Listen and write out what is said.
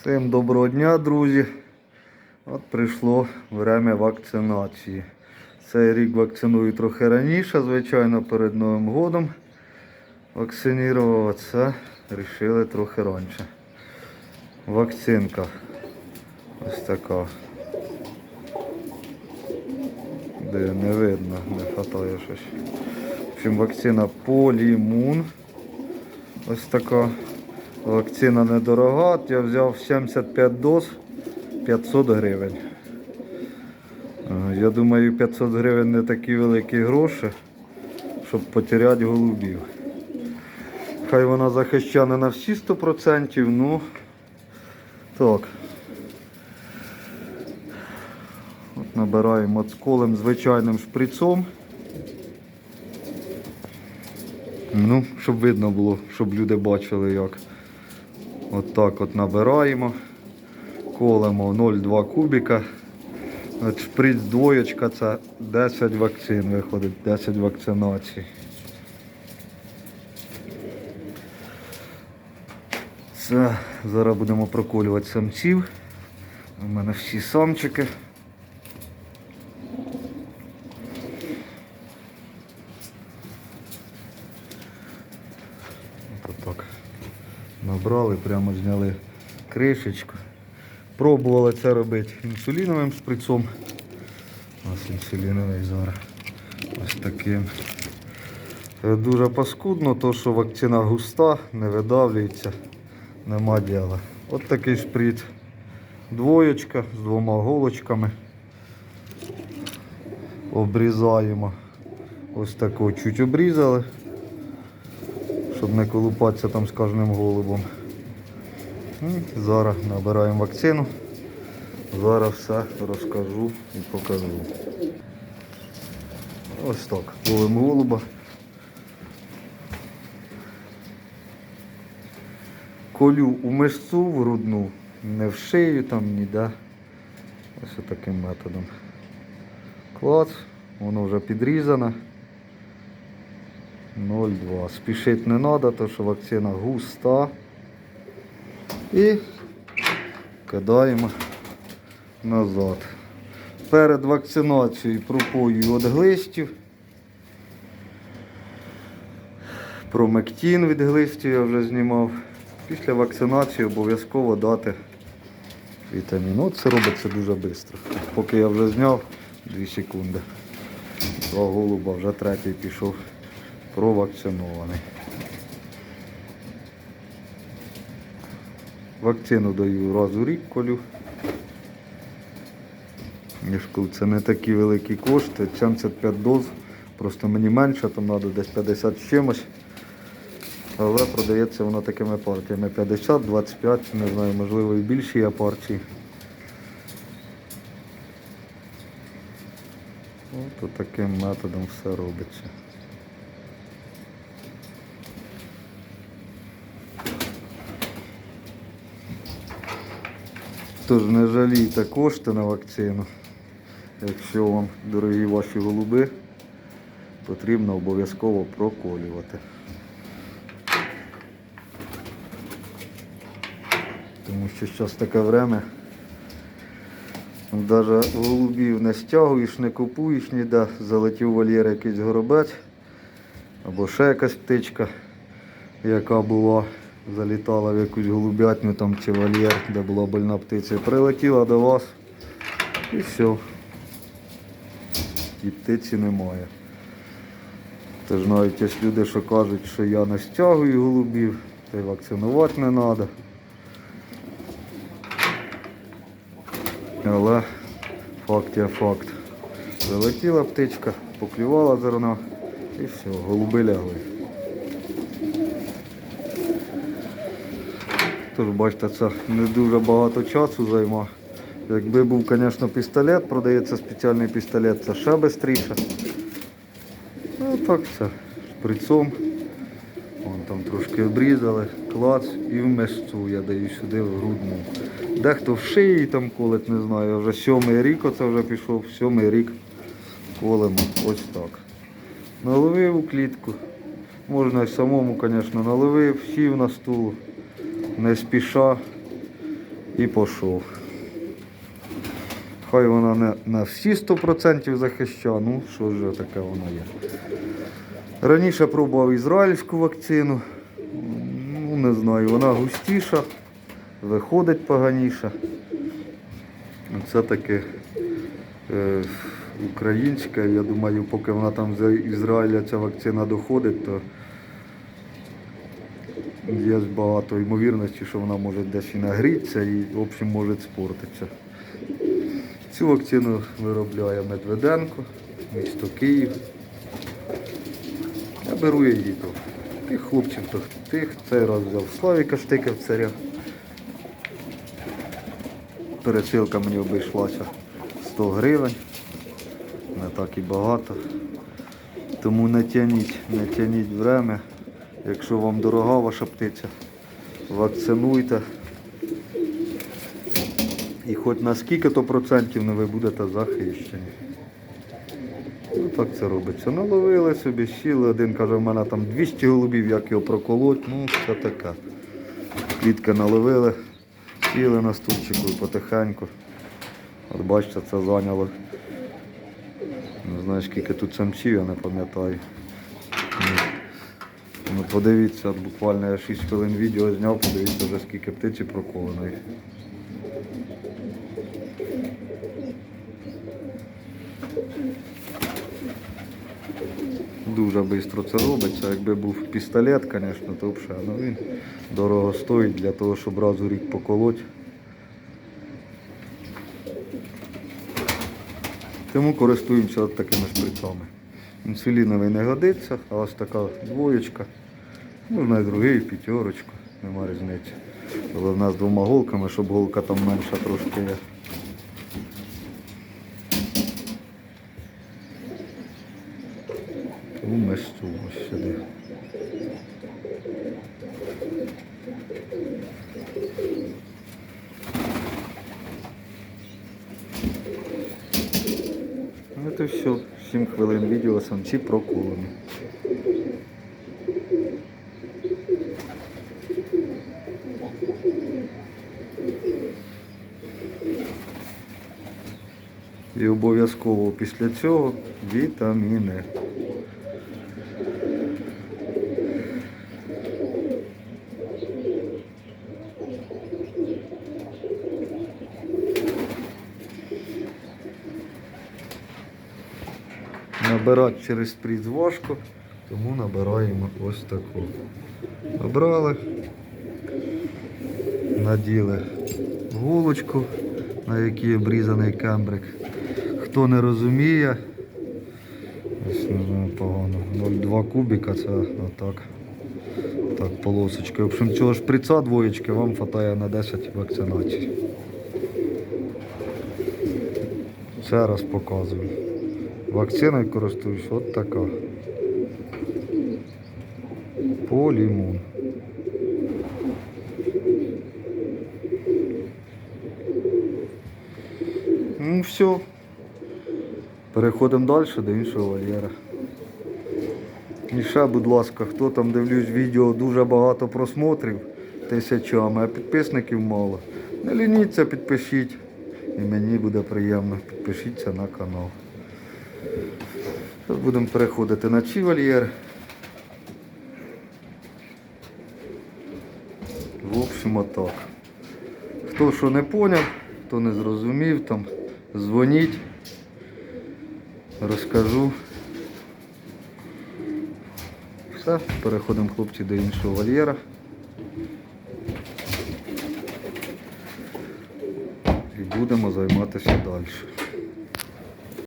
Всім доброго дня, друзі. От прийшло время вакцинації. Цей рік вакциную трохи раніше, звичайно, перед Новим годом вакцинуватися. Рішили трохи раніше. Вакцинка. Ось така. Де не видно, не хватає щось. В общем, вакцина Полімун. Ось така. Вакцина недорога. Я взяв 75 доз 500 гривень. Е, Я думаю, 500 гривень не такі великі гроші, щоб потеряти голубів. Хай вона захищає не на всі 100%, ну так. От набираємо цколем звичайним шприцом. Ну, щоб видно було, щоб люди бачили як. От так от набираємо. Колемо 0,2 кубіка. От шприц двоєчка це 10 вакцин виходить, 10 вакцинацій. Це зараз будемо проколювати самців. У мене всі самчики. От так. Набрали, прямо зняли кришечку. Пробували це робити інсуліновим шприцом. Ось інсуліновий зараз. Ось таким. Дуже паскудно, то що вакцина густа, не видавлюється, нема діла. От такий шприц. Двоєчка з двома голочками. Обрізаємо. Ось таку чуть обрізали щоб не колупатися там з кожним голубом. І зараз набираємо вакцину. Зараз все розкажу і покажу. Ось так. Ловимо голуба. Колю у мишцу в грудну, не в шию там ніде. Ось таким методом. Клац, воно вже підрізане. 0,2. Спішити не треба, тому що вакцина густа. І кидаємо назад. Перед вакцинацією пропою від глистів. Промектін від глистів я вже знімав. Після вакцинації обов'язково дати вітамін. От це робиться дуже швидко. Поки я вже зняв 2 секунди. Два голуба, вже третій пішов провакцинований. Вакцину даю раз у рік колю. Це не такі великі кошти, 75 доз, просто мені менше, там треба десь 50 з чимось. Але продається воно такими партіями 50, 25, не знаю, можливо і більші є партії. От таким методом все робиться. Тож не жалійте кошти на вакцину. Якщо вам, дорогі ваші голуби, потрібно обов'язково проколювати. Тому що зараз таке время. Навіть голубів не стягуєш, не купуєш ніде, залетів вольєр якийсь горобець або ще якась птичка, яка була, залітала в якусь голубятню там чи вольєр, де була больна птиця, прилетіла до вас і все. І птиці немає. Тож навіть є люди, що кажуть, що я не стягую голубів, та й вакцинувати не треба. Але факт є факт. Залетіла птичка, поклювала зерно і все, голуби лягли. Тож бачите, це не дуже багато часу займа. Якби був, звісно, пістолет, продається спеціальний пістолет, це ще швидше. Ну так все, шприцом. Вон там трошки обрізали, клац і в мешцу я даю сюди в грудну. Дехто в шиї там колить, не знаю, вже сьомий рік оце вже пішов, сьомий рік колемо ось так. Наловив у клітку. Можна й самому, звісно, наловив, сів на стул, не спіша. і пішов. Хай вона не на всі 100% захищає, ну що ж таке воно є. Раніше пробував ізраїльську вакцину. Ну, не знаю, вона густіша, виходить поганіше. Це таки е, українська. Я думаю, поки вона там з Ізраїля ця вакцина доходить, то є багато ймовірності, що вона може десь і нагрітися і в общем може спортитися. Цю вакцину виробляє Медведенко, місто Київ. Я беру її то. Тих хлопців, то тих. Цей раз взяв Славіка штикав царя. Пересилка мені обійшлася 100 гривень. Не так і багато. Тому не тяніть, не тяніть время. Якщо вам дорога ваша птиця, вакцинуйте. І хоч на скільки то процентів не ви будете захищені. Ну так це робиться. Наловили собі, сіли, один каже, в мене там 200 голубів, як його проколоть, ну це таке. Клітки наловили, сіли на стульчику потихеньку. От бачите, це зайняло. Не знаю, скільки тут самців, я не пам'ятаю. Подивіться, буквально я 6 хвилин відео зняв, подивіться вже скільки птиці проколеної. Дуже швидко це робиться. Якби був пістолет, звісно, то взагалі. Ну він дорого стоїть для того, щоб раз у рік поколоть. Тому користуємося такими шприцами. Інсуліновий не годиться, а ось така двоєчка. Можна і другий, і п'ятерочку, нема різниці. Головне з двома голками, щоб голка там менша трошки є. Тому ми ось сюди. От і все. 7 хвилин відео самці проколені. І обов'язково після цього вітаміни. Набирати через пріз важко, тому набираємо ось таку. Набрали, наділи вулочку, на якій обрізаний кембрик. Хто не розуміє, ось погано, 0,2 кубіка це отак. Так, полосочки. В общем, цього шприца двоєчки вам вистачає на 10 вакцинацій. Ще раз показую. Вакциною користуюсь от така. Полімун. Ну все. Переходимо далі до іншого вольєра. І ще, будь ласка, хто там дивлюсь відео, дуже багато просмотрів тисячами, а підписників мало. Не лініться, підпишіть. І мені буде приємно. Підпишіться на канал. Зараз будемо переходити на ці вольєри. В общем, отак. Хто що не поняв, хто не зрозумів, там дзвоніть, розкажу. Все, переходимо хлопці до іншого вольєра. І будемо займатися далі.